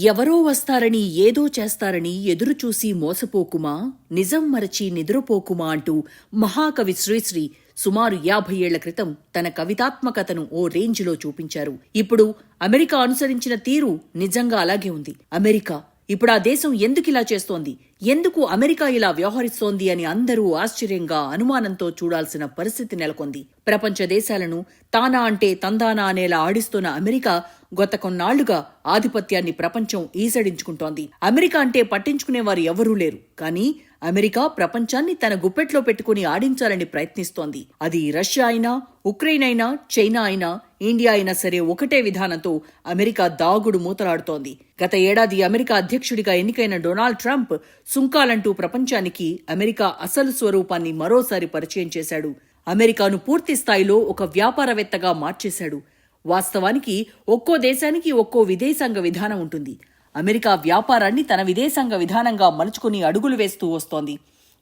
ఎవరో వస్తారని ఏదో చేస్తారని ఎదురుచూసి మోసపోకుమా? నిజం మరచి నిద్రపోకుమా అంటూ మహాకవి శ్రీశ్రీ సుమారు యాభై ఏళ్ళ క్రితం తన కవితాత్మకతను ఓ రేంజ్లో చూపించారు. ఇప్పుడు అమెరికా అనుసరించిన తీరు నిజంగా అలాగే ఉంది. అమెరికా ఇప్పుడు ఆ దేశం ఎందుకిలా చేస్తోంది? ఎందుకు అమెరికా ఇలా వ్యవహరిస్తోంది అని అందరూ ఆశ్చర్యంగా అనుమానంతో చూడాల్సిన పరిస్థితి నెలకొంది. ప్రపంచ దేశాలను తానా అంటే తందానా అనేలా ఆడిస్తున్న అమెరికా గత కొన్నాళ్ళుగా ఆధిపత్యాన్ని ప్రపంచం ఈసడించుకుంటోంది. అమెరికా అంటే పట్టించుకునేవారు ఎవరూ లేరు. కానీ అమెరికా ప్రపంచాన్ని తన గుప్పెట్లో పెట్టుకుని ఆడించాలని ప్రయత్నిస్తోంది. అది రష్యా అయినా ఉక్రెయిన్ అయినా చైనా అయినా ఇండియా అయినా సరే ఒకటే విధానంతో అమెరికా దాగుడు మూతలాడుతోంది. గత ఏడాది అమెరికా అధ్యక్షుడిగా ఎన్నికైన డొనాల్డ్ ట్రంప్ సుంకాలంటూ ప్రపంచానికి అమెరికా అసలు స్వరూపాన్ని మరోసారి పరిచయం చేశాడు. అమెరికాను పూర్తి స్థాయిలో ఒక వ్యాపారవేత్తగా మార్చేశాడు. వాస్తవానికి ఒక్కో దేశానికి ఒక్కో విదేశాంగ విధానం ఉంటుంది. అమెరికా వ్యాపారాన్ని తన విదేశాంగ విధానంగా మలుచుకుని అడుగులు వేస్తూ వస్తోంది.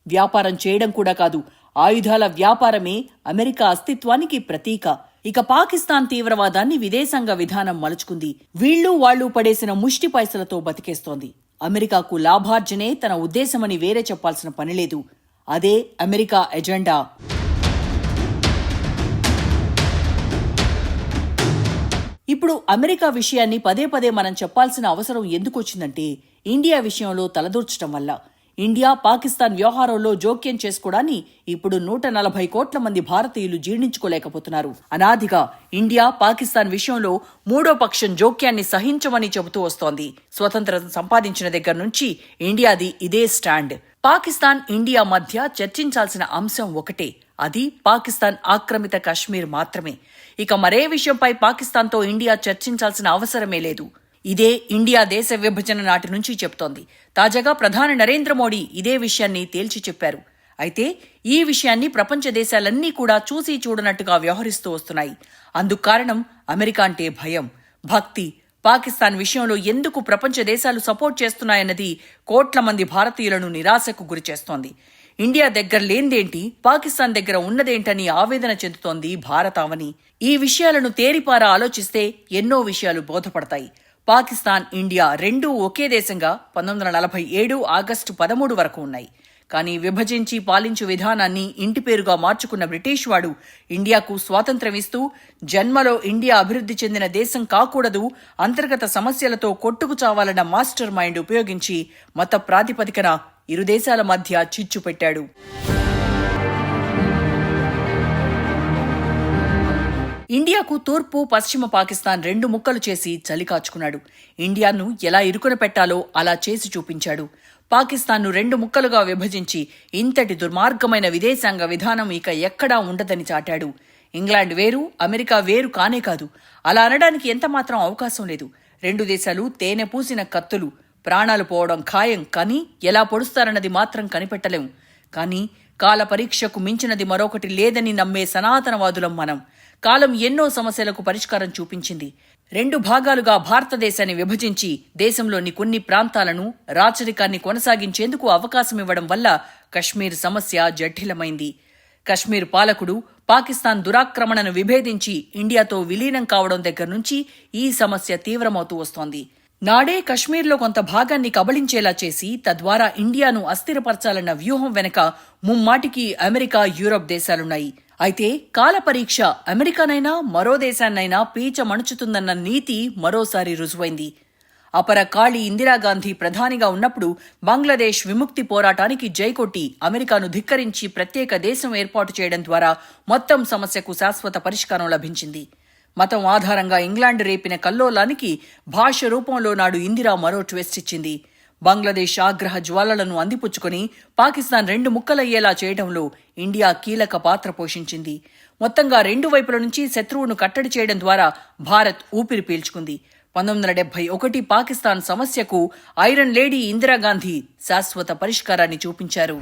వ్యాపారం చేయడం కూడా కాదు ఆయుధాల వ్యాపారమే అమెరికా అస్తిత్వానికి ప్రతీక. ఇక పాకిస్తాన్ తీవ్రవాదాన్ని విదేశాంగ విధానం మలుచుకుంది. వీళ్ళు వాళ్ళు పడేసిన ముష్టి పైసలతో బతికేస్తోంది. అమెరికాకు లాభార్జనే తన ఉద్దేశమని వేరే చెప్పాల్సిన పనిలేదు అదే అమెరికా ఎజెండా. ఇప్పుడు అమెరికా విషయాన్ని పదే పదే మనం చెప్పాల్సిన అవసరం ఎందుకు వచ్చిందంటే ఇండియా విషయంలో తలదూర్చడం వల్ల. ఇండియా పాకిస్తాన్ వ్యవహారంలో జోక్యం చేసుకోవడాన్ని ఇప్పుడు నూట నలభై కోట్ల మంది భారతీయులు జీర్ణించుకోలేకపోతున్నారు. అనాదిగా ఇండియా పాకిస్తాన్ విషయంలో మూడో పక్షం జోక్యాన్ని సహించమని చెబుతూ వస్తోంది. స్వతంత్రం సంపాదించిన దగ్గర నుంచి ఇండియాది ఇదే స్టాండ్. పాకిస్తాన్ ఇండియా మధ్య చర్చించాల్సిన అంశం ఒకటే. అది పాకిస్తాన్ ఆక్రమిత కశ్మీర్ మాత్రమే. ఇక మరే విషయంపై పాకిస్తాన్తో ఇండియా చర్చించాల్సిన అవసరమే లేదు. ఇదే ఇండియా దేశ విభజన నాటి నుంచి చెప్తోంది. తాజాగా ప్రధాని నరేంద్ర మోడీ ఇదే విషయాన్ని తేల్చి చెప్పారు. అయితే ఈ విషయాన్ని ప్రపంచ దేశాలన్నీ కూడా చూసి చూడనట్టుగా వ్యవహరిస్తూ వస్తున్నాయి. అందుకు కారణం అమెరికా అంటే భయం. భక్తి. పాకిస్తాన్ విషయంలో ఎందుకు ప్రపంచ దేశాలు సపోర్ట్ చేస్తున్నాయన్నది కోట్ల మంది భారతీయులను నిరాశకు గురిచేస్తోంది ఇండియా దగ్గర లేనిదేంటి పాకిస్తాన్ దగ్గర ఉన్నదేంటని ఆవేదన చెందుతోంది భారతావని. ఈ విషయాలను తేరిపారా ఆలోచిస్తే ఎన్నో విషయాలు బోధపడతాయి. పాకిస్తాన్ ఇండియా రెండూ ఒకే దేశంగా పంతొమ్మిది వందల నలభై ఏడు ఆగస్టు పదమూడు వరకు ఉన్నాయి. కానీ విభజించి పాలించు విధానాన్ని ఇంటి పేరుగా మార్చుకున్న బ్రిటిష్ వాడు ఇండియాకు స్వాతంత్రం ఇస్తూ జన్మలో ఇండియా అభివృద్ధి చెందిన దేశం కాకూడదు అంతర్గత సమస్యలతో కొట్టుకు చావాలన్న మాస్టర్ మైండ్ ఉపయోగించి మత ప్రాతిపదికన ఇరు దేశాల మధ్య చిచ్చు పెట్టాడు. ఇండియాకు తూర్పు పశ్చిమ పాకిస్తాన్ రెండు ముక్కలు చేసి చలికాచుకున్నాడు. ఇండియాను ఎలా ఇరుకున పెట్టాలో అలా చేసి చూపించాడు. పాకిస్తాన్ను రెండు ముక్కలుగా విభజించి ఇంతటి దుర్మార్గమైన విదేశాంగ విధానం ఇక ఎక్కడా ఉండదని చాటాడు. ఇంగ్లాండ్ వేరు అమెరికా వేరు కానే కాదు. అలా అనడానికి ఎంతమాత్రం అవకాశం లేదు. రెండు దేశాలు తేనె పూసిన కత్తులు ప్రాణాలు పోవడం ఖాయం కానీ ఎలా పొడుస్తారన్నది మాత్రం కనిపెట్టలేం. కానీ కాల పరీక్షకు మించినది మరొకటి లేదని నమ్మే సనాతనవాదులం మనం. కాలం ఎన్నో సమస్యలకు పరిష్కారం చూపించింది. రెండు భాగాలుగా భారతదేశాన్ని విభజించి దేశంలోని కొన్ని ప్రాంతాలను రాచరికాన్ని కొనసాగించేందుకు అవకాశమివ్వడం వల్ల కశ్మీర్ సమస్య జటిలమైంది కశ్మీర్ పాలకుడు పాకిస్తాన్ దురాక్రమణను విభేదించి ఇండియాతో విలీనం కావడం దగ్గర నుంచి ఈ సమస్య తీవ్రమవుతూ వస్తోంది. నాడే కశ్మీర్లో కొంత భాగాన్ని కబళించేలా చేసి తద్వారా ఇండియాను అస్థిరపరచాలన్న వ్యూహం వెనుక ముమ్మాటికి అమెరికా యూరప్ దేశాలున్నాయి. అయితే కాలపరీక్ష అమెరికానైనా మరో దేశాన్నైనా పీచ మణుచుతుందన్న నీతి మరోసారి రుజువైంది. అపర కాళీ ఇందిరాగాంధీ ప్రధానిగా ఉన్నప్పుడు బంగ్లాదేశ్ విముక్తి పోరాటానికి జైకొట్టి అమెరికాను ధిక్కరించి ప్రత్యేక దేశం ఏర్పాటు చేయడం ద్వారా మొత్తం సమస్యకు శాశ్వత పరిష్కారం లభించింది. మతం ఆధారంగా ఇంగ్లాండ్ రేపిన కల్లోలానికి భాష రూపంలో నాడు ఇందిరా మరో ట్విస్ట్ ఇచ్చింది. బంగ్లాదేశ్ ఆగ్రహ జ్వాలలను అందిపుచ్చుకొని పాకిస్తాన్ రెండు ముక్కలయ్యేలా చేయడంలో ఇండియా కీలక పాత్ర పోషించింది. మొత్తంగా రెండు వైపుల నుంచి శత్రువును కట్టడి చేయడం ద్వారా భారత్ ఊపిరి పీల్చుకుంది. పంతొమ్మిది వందల డెబ్బై ఒకటి పాకిస్తాన్ సమస్యకు ఐరన్ లేడీ ఇందిరాగాంధీ శాశ్వత పరిష్కారాన్ని చూపించారు.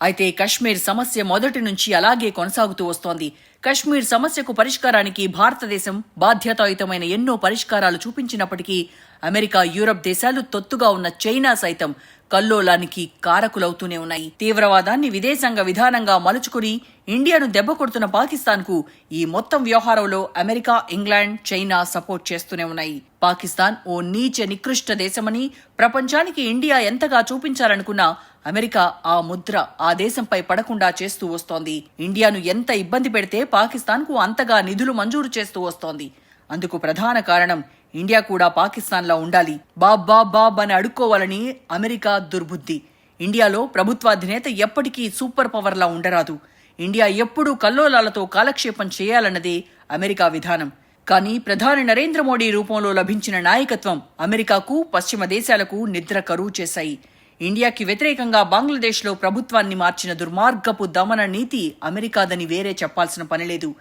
అయితే కశ్మీర్ సమస్య మొదటి నుంచి అలాగే కొనసాగుతూ వస్తోంది. కశ్మీర్ సమస్యకు పరిష్కారానికి భారతదేశం బాధ్యతాయుతమైన ఎన్నో పరిష్కారాలు చూపించినప్పటికీ అమెరికా యూరప్ దేశాలు తొత్తుగా ఉన్న చైనా సైతం కల్లోలానికి కారకులవుతూనే ఉన్నాయి. తీవ్రవాదాన్ని విదేశాంగ విధానంగా మలుచుకుని ఇండియాను దెబ్బ కొడుతున్న పాకిస్తాన్కు ఈ మొత్తం వ్యవహారంలో అమెరికా ఇంగ్లాండ్ చైనా సపోర్ట్ చేస్తూనే ఉన్నాయి. పాకిస్తాన్ ఓ నీచ నికృష్ట దేశమని ప్రపంచానికి ఇండియా ఎంతగా చూపించాలనుకున్నా అమెరికా ఆ ముద్ర ఆ దేశంపై పడకుండా చేస్తూ వస్తోంది. ఇండియాను ఎంత ఇబ్బంది పెడితే పాకిస్తాన్కు అంతగా నిధులు మంజూరు చేస్తూ వస్తోంది. అందుకు ప్రధాన కారణం ఇండియా కూడా పాకిస్తాన్లా ఉండాలి. బాబ్ బాబ్ బాబ్ అని అడుక్కోవాలని అమెరికా దుర్బుద్ధి. ఇండియాలో ప్రభుత్వాధినేత ఎప్పటికీ సూపర్ పవర్లా ఉండరాదు. ఇండియా ఎప్పుడూ కల్లోలాలతో కాలక్షేపం చేయాలన్నదే అమెరికా విధానం. కానీ ప్రధాని నరేంద్ర మోడీ రూపంలో లభించిన నాయకత్వం అమెరికాకు పశ్చిమ దేశాలకు నిద్ర కరువు చేశాయి. ఇండియాకి వ్యతిరేకంగా బంగ్లాదేశ్లో ప్రభుత్వాన్ని మార్చిన దుర్మార్గపు దమన నీతి అమెరికాదని వేరే చెప్పాల్సిన పనిలేదు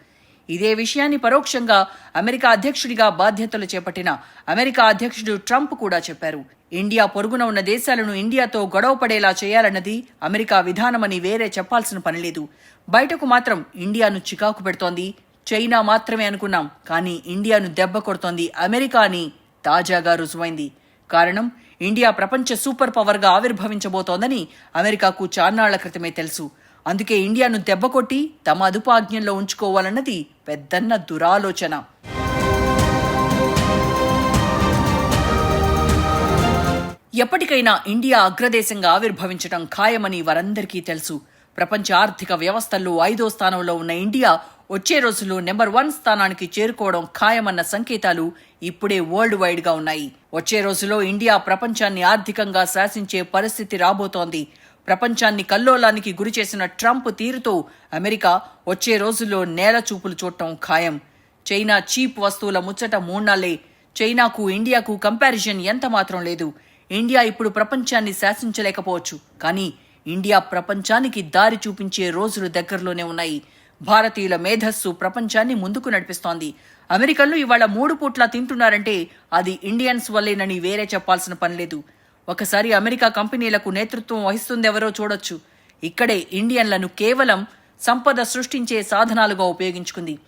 ఇదే విషయాన్ని పరోక్షంగా అమెరికా అధ్యక్షుడిగా బాధ్యతలు చేపట్టిన అమెరికా అధ్యక్షుడు ట్రంప్ కూడా చెప్పారు. ఇండియా పొరుగున ఉన్న దేశాలను ఇండియాతో గొడవ పడేలా చేయాలన్నది అమెరికా విధానమని వేరే చెప్పాల్సిన పనిలేదు బయటకు మాత్రం ఇండియాను చికాకు పెడుతోంది. చైనా మాత్రమే అనుకున్నాం కానీ ఇండియాను దెబ్బ కొడుతోంది అమెరికా అని తాజాగా రుజువైంది. కారణం ఇండియా ప్రపంచ సూపర్ పవర్గా ఆవిర్భవించబోతోందని అమెరికాకు చాన్నాళ్ళ క్రితమే తెలుసు. అందుకే ఇండియాను దెబ్బకొట్టి తమ అదుపాజ్ఞంలో ఉంచుకోవాలన్నది పెద్దన్న దురాలోచన. ఎప్పటికైనా ఇండియా అగ్రదేశంగా ఆవిర్భవించడం ఖాయమని వారందరికీ తెలుసు. ప్రపంచ ఆర్థిక వ్యవస్థల్లో ఐదో స్థానంలో ఉన్న ఇండియా వచ్చే రోజుల్లో నెంబర్ వన్ స్థానానికి చేరుకోవడం ఖాయమన్న సంకేతాలు ఇప్పుడే వరల్డ్ వైడ్గా ఉన్నాయి. వచ్చే రోజుల్లో ఇండియా ప్రపంచాన్ని ఆర్థికంగా శాసించే పరిస్థితి రాబోతోంది. ప్రపంచాన్ని కల్లోలానికి గురి చేసిన ట్రంప్ తీరుతో అమెరికా వచ్చే రోజుల్లో నేల చూపులు చూడటం ఖాయం. చైనా చీప్ వస్తువుల ముచ్చట మూన్నాళ్ళే చైనాకు ఇండియాకు కంపారిజన్ ఎంత మాత్రం లేదు. ఇండియా ఇప్పుడు ప్రపంచాన్ని శాసించలేకపోవచ్చు. కానీ ఇండియా ప్రపంచానికి దారి చూపించే రోజులు దగ్గరలోనే ఉన్నాయి. భారతీయుల మేధస్సు ప్రపంచాన్ని ముందుకు నడిపిస్తోంది. అమెరికన్లు ఇవాళ మూడు పూట్ల తింటున్నారంటే అది ఇండియన్స్ వల్లేనని వేరే చెప్పాల్సిన పనిలేదు ఒకసారి అమెరికా కంపెనీలకు నేతృత్వం వహిస్తుందెవరో చూడొచ్చు. ఇక్కడే ఇండియన్లను కేవలం సంపద సృష్టించే సాధనాలుగా ఉపయోగించుకుంది.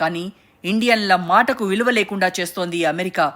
కానీ ఇండియన్ల మాటకు విలువ లేకుండా చేస్తోంది అమెరికా.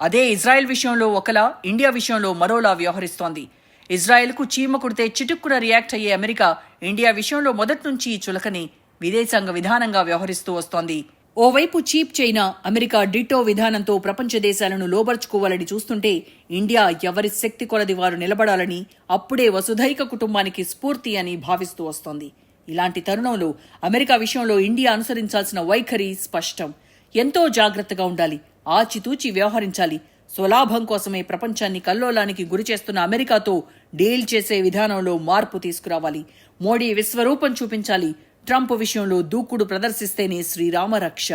అదే ఇజ్రాయెల్ విషయంలో ఒకలా ఇండియా విషయంలో మరోలా వ్యవహరిస్తోంది. ఇజ్రాయెల్కు చీమ కుడితే చిటుక్కున రియాక్ట్ అయ్యే అమెరికా ఇండియా విషయంలో మొదటి నుంచి చులకని. విదేశాంగ విధానంగా వ్యవహరిస్తూ వస్తోంది. ఓవైపు చీప్ చైనా అమెరికా డిటో విధానంతో ప్రపంచ దేశాలను లోబర్చుకోవాలని చూస్తుంటే ఇండియా ఎవరి శక్తి కొలది వారు నిలబడాలని అప్పుడే వసుధైక కుటుంబానికి స్ఫూర్తి అని భావిస్తూ వస్తోంది. ఇలాంటి తరుణంలో అమెరికా విషయంలో ఇండియా అనుసరించాల్సిన వైఖరి స్పష్టం. ఎంతో జాగ్రత్తగా ఉండాలి ఆచితూచి వ్యవహరించాలి. స్వలాభం కోసమే ప్రపంచాన్ని కల్లోలానికి గురిచేస్తున్న అమెరికాతో డీల్ చేసే విధానంలో మార్పు తీసుకురావాలి. మోడీ విశ్వరూపం చూపించాలి ట్రంప్ విషయంలో దూకుడు ప్రదర్శిస్తేనే శ్రీరామరక్ష.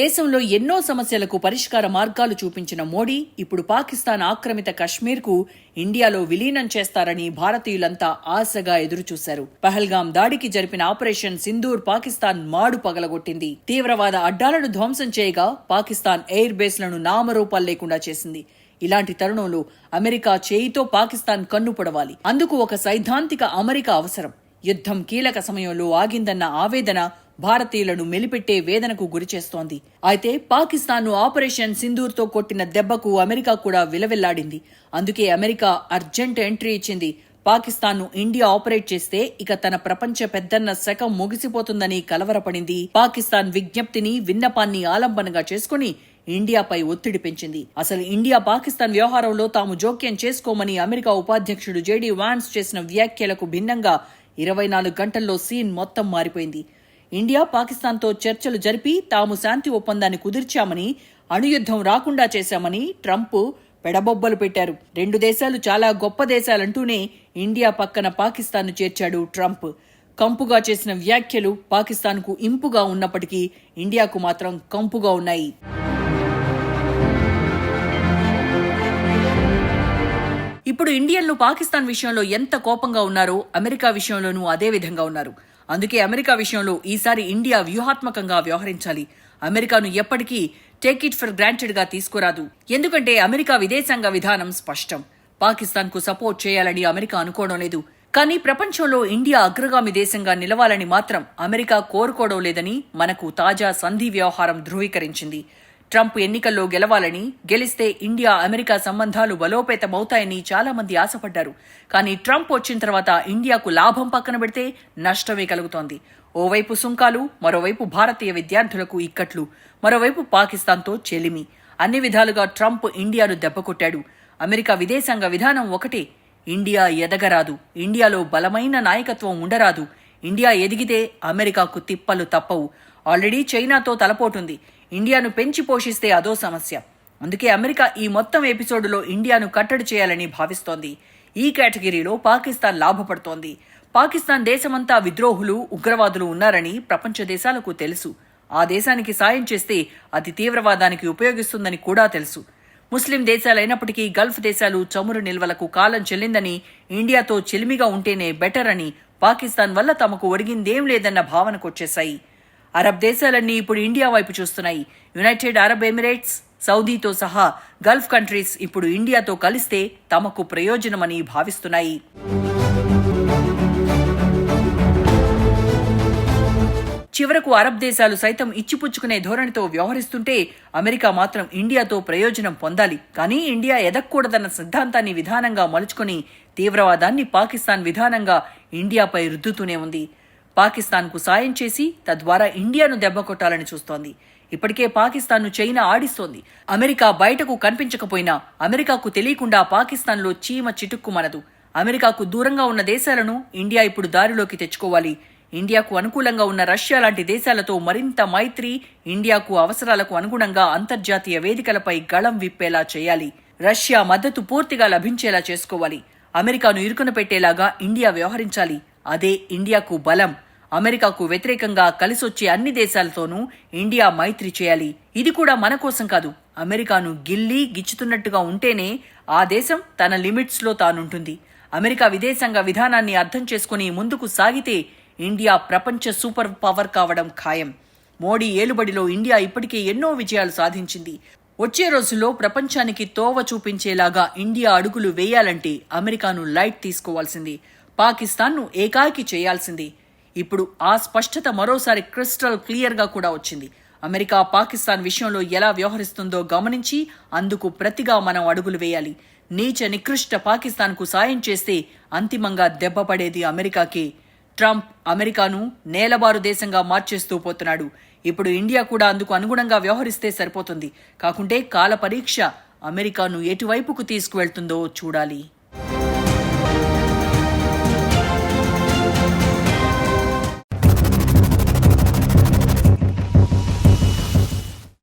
దేశంలో ఎన్నో సమస్యలకు పరిష్కార మార్గాలు చూపించిన మోడీ ఇప్పుడు పాకిస్తాన్ ఆక్రమిత కశ్మీర్కు ఇండియాలో విలీనం చేస్తారని భారతీయులంతా ఆశగా ఎదురుచూశారు. పహల్గాం దాడికి జరిపిన ఆపరేషన్ సింధూర్ పాకిస్తాన్ మాడు పగలగొట్టింది. తీవ్రవాద అడ్డాలను ధ్వంసం చేయగా పాకిస్తాన్ ఎయిర్ బేస్లను నామరూపాలు లేకుండా చేసింది. ఇలాంటి తరుణంలో అమెరికా చేయితో పాకిస్తాన్ కన్ను పొడవాలి అందుకు ఒక సైద్ధాంతిక అమెరికా అవసరం. యుద్ధం కీలక సమయంలో ఆగిందన్న ఆవేదన భారతీయులను మెలిపెట్టే వేదనకు గురిచేస్తోంది అయితే పాకిస్తాన్ను ఆపరేషన్ సింధూర్తో కొట్టిన దెబ్బకు అమెరికా కూడా విలవిల్లాడింది. అందుకే అమెరికా అర్జెంట్ ఎంట్రీ ఇచ్చింది. పాకిస్తాన్ను ఇండియా ఆపరేట్ చేస్తే ఇక తన ప్రపంచ పెద్దన్న శకం ముగిసిపోతుందని కలవరపడింది. పాకిస్తాన్ విజ్ఞప్తిని విన్నపాన్ని ఆలంబనగా చేసుకుని ఇండియాపై ఒత్తిడి పెంచింది. అసలు ఇండియా పాకిస్తాన్ వ్యవహారంలో తాము జోక్యం చేసుకోమని అమెరికా ఉపాధ్యక్షుడు జేడీ వాన్స్ చేసిన వ్యాఖ్యలకు భిన్నంగా ఇరవై నాలుగు గంటల్లో సీన్ మొత్తం మారిపోయింది. ఇండియా పాకిస్తాన్తో చర్చలు జరిపి తాము శాంతి ఒప్పందాన్ని కుదిర్చామని అణుయుద్ధం రాకుండా చేశామని ట్రంప్ పెడబొబ్బలు పెట్టారు. రెండు దేశాలు చాలా గొప్ప దేశాలంటూనే ఇండియా పక్కన పాకిస్తాన్ను చేర్చాడు ట్రంప్. కంపుగా చేసిన వ్యాఖ్యలు పాకిస్తాన్కు ఇంపుగా ఉన్నప్పటికీ ఇండియాకు మాత్రం కంపుగా ఉన్నాయి. ఇప్పుడు ఇండియన్లు పాకిస్తాన్ విషయంలో ఎంత కోపంగా ఉన్నారో అమెరికా విషయంలోనూ అదే విధంగా ఉన్నారు. అందుకే అమెరికా విషయంలో ఈసారి ఇండియా వ్యూహాత్మకంగా వ్యవహరించాలి. అమెరికాను ఎప్పటికీ టేక్ ఇట్ ఫర్ గ్రాంటెడ్గా తీసుకురాదు. ఎందుకంటే అమెరికా విదేశాంగ విధానం స్పష్టం. పాకిస్తాన్కు సపోర్ట్ చేయాలని అమెరికా అనుకోవడం లేదు. కానీ ప్రపంచంలో ఇండియా అగ్రగామి దేశంగా నిలవాలని మాత్రం అమెరికా కోరుకోవడం లేదని మనకు తాజా సంధి వ్యవహారం ధృవీకరించింది. ట్రంప్ ఎన్నికల్లో గెలవాలని గెలిస్తే ఇండియా అమెరికా సంబంధాలు బలోపేతమవుతాయని చాలా మంది ఆశపడ్డారు. కానీ ట్రంప్ వచ్చిన తర్వాత ఇండియాకు లాభం పక్కన పెడితే నష్టమే కలుగుతోంది. ఓవైపు సుంకాలు మరోవైపు భారతీయ విద్యార్థులకు ఇక్కట్లు మరోవైపు పాకిస్తాన్తో చెలిమి. అన్ని విధాలుగా ట్రంప్ ఇండియాను దెబ్బకొట్టాడు అమెరికా విదేశాంగ విధానం ఒకటే. ఇండియా ఎదగరాదు. ఇండియాలో బలమైన నాయకత్వం ఉండరాదు. ఇండియా ఎదిగితే అమెరికాకు తిప్పలు తప్పవు. ఆల్రెడీ చైనాతో తలపోటుంది. ఇండియాను పెంచి పోషిస్తే అదో సమస్య. అందుకే అమెరికా ఈ మొత్తం ఎపిసోడ్లో ఇండియాను కట్టడి చేయాలని భావిస్తోంది. ఈ కేటగిరీలో పాకిస్తాన్ లాభపడుతోంది. పాకిస్తాన్ దేశమంతా విద్రోహులు ఉగ్రవాదులు ఉన్నారని ప్రపంచ దేశాలకు తెలుసు. ఆ దేశానికి సాయం చేస్తే అది తీవ్రవాదానికి ఉపయోగిస్తుందని కూడా తెలుసు. ముస్లిం దేశాలైనప్పటికీ గల్ఫ్ దేశాలు చమురు నిల్వలకు కాలం చెల్లిందని ఇండియాతో చెలిమిగా ఉంటేనే బెటర్ అని పాకిస్తాన్ వల్ల తమకు ఒరిగిందేం లేదన్న భావనకొచ్చేశాయి. అరబ్ దేశాలన్నీ ఇప్పుడు ఇండియా వైపు చూస్తున్నాయి. యునైటెడ్ అరబ్ ఎమిరేట్స్ సౌదీతో సహా గల్ఫ్ కంట్రీస్ ఇప్పుడు ఇండియాతో కలిస్తే తమకు ప్రయోజనమని భావిస్తున్నాయి. చివరకు అరబ్ దేశాలు సైతం ఇచ్చిపుచ్చుకునే ధోరణితో వ్యవహరిస్తుంటే అమెరికా మాత్రం ఇండియాతో ప్రయోజనం పొందాలి. కానీ ఇండియా ఎదగకూడదన్న సిద్ధాంతాన్ని విధానంగా మలుచుకుని తీవ్రవాదాన్ని పాకిస్తాన్ విధానంగా ఇండియాపై రుద్దుతూనే ఉంది. పాకిస్తాన్కు సాయం చేసి తద్వారా ఇండియాను దెబ్బకొట్టాలని చూస్తోంది. ఇప్పటికే పాకిస్తాన్ను చైనా ఆడిస్తోంది. అమెరికా బయటకు కనిపించకపోయినా అమెరికాకు తెలియకుండా పాకిస్తాన్లో చీమ చిటుక్కుమనదు. అమెరికాకు దూరంగా ఉన్న దేశాలను ఇండియా ఇప్పుడు దారిలోకి తెచ్చుకోవాలి. ఇండియాకు అనుకూలంగా ఉన్న రష్యా లాంటి దేశాలతో మరింత మైత్రి ఇండియాకు అవసరాలకు అనుగుణంగా అంతర్జాతీయ వేదికలపై గళం విప్పేలా చేయాలి. రష్యా మద్దతు పూర్తిగా లభించేలా చేసుకోవాలి. అమెరికాను ఇరుకున పెట్టేలాగా ఇండియా వ్యవహరించాలి. అదే ఇండియాకు బలం. అమెరికాకు వ్యతిరేకంగా కలిసొచ్చే అన్ని దేశాలతోనూ ఇండియా మైత్రి చేయాలి. ఇది కూడా మన కోసం కాదు. అమెరికాను గిల్లి గిచ్చుతున్నట్టుగా ఉంటేనే ఆ దేశం తన లిమిట్స్లో తానుంటుంది. అమెరికా విదేశాంగ విధానాన్ని అర్థం చేసుకుని ముందుకు సాగితే ఇండియా ప్రపంచ సూపర్ పవర్ కావడం ఖాయం. మోడీ ఏలుబడిలో ఇండియా ఇప్పటికే ఎన్నో విజయాలు సాధించింది. వచ్చే రోజుల్లో ప్రపంచానికి తోవ చూపించేలాగా ఇండియా అడుగులు వేయాలంటే అమెరికాను లైట్ తీసుకోవాల్సింది. పాకిస్తాన్ను ఏకాకి చేయాల్సింది. ఇప్పుడు ఆ స్పష్టత మరోసారి క్రిస్టల్ క్లియర్గా కూడా వచ్చింది. అమెరికా పాకిస్తాన్ విషయంలో ఎలా వ్యవహరిస్తుందో గమనించి అందుకు ప్రతిగా మనం అడుగులు వేయాలి. నీచ నికృష్ట పాకిస్తాన్కు సాయం చేస్తే అంతిమంగా దెబ్బపడేది అమెరికాకే. ట్రంప్ అమెరికాను నేలబారు దేశంగా మార్చేస్తూ పోతున్నాడు. ఇప్పుడు ఇండియా కూడా అందుకు అనుగుణంగా వ్యవహరిస్తే సరిపోతుంది. కాకుంటే కాల పరీక్ష అమెరికాను ఎటువైపుకు తీసుకువెళ్తుందో చూడాలి.